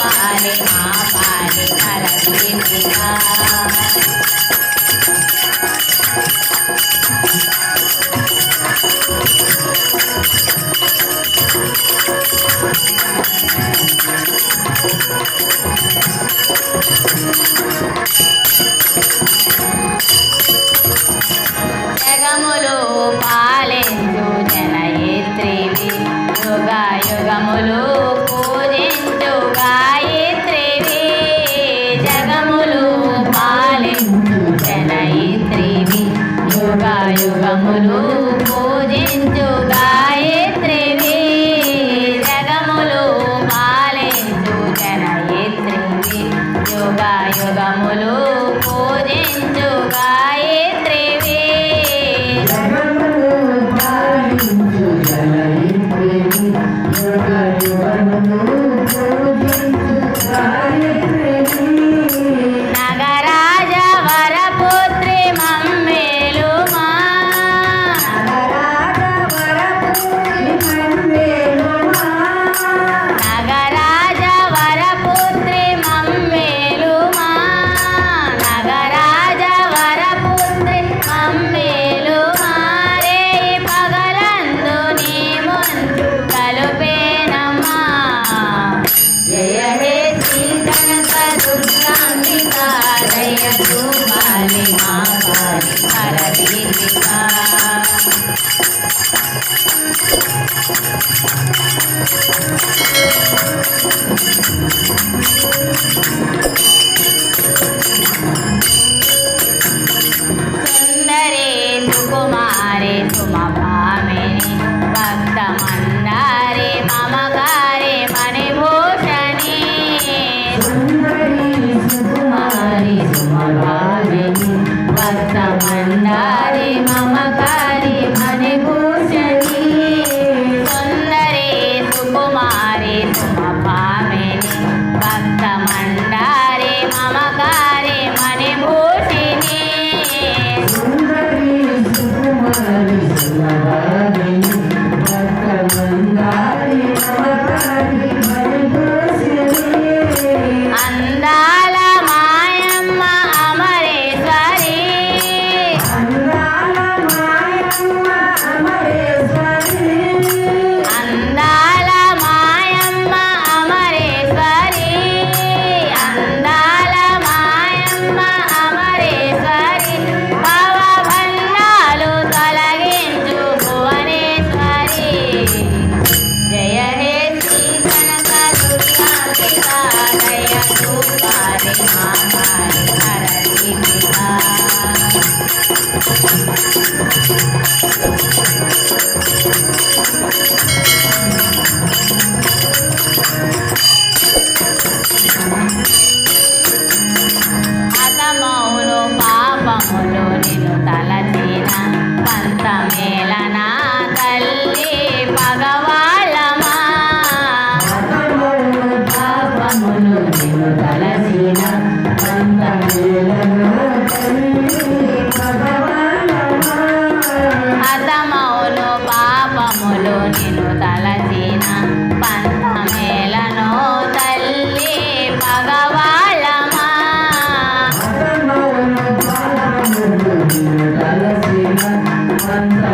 पाले माँ पाले జగములు పూజించు గాయత్రి జగములు పాలించు జనయత్రి యుగ యుగములు పూజించు గాయత్రి हरि भजन రాములు నిన్ను తలచిన పంత మేళన తల్లి పగవాళ్ళమా పాపములు నిన్ను తలచిన పంత మేళన తల్లి పగవాళ్ళమా అతమౌను పాపములు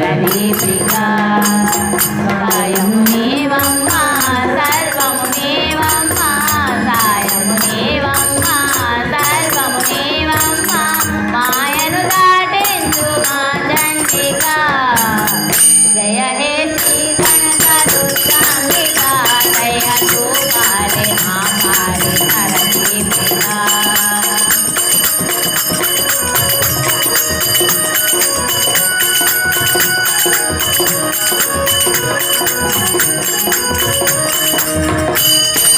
కరదీపిక సాయము Thank you.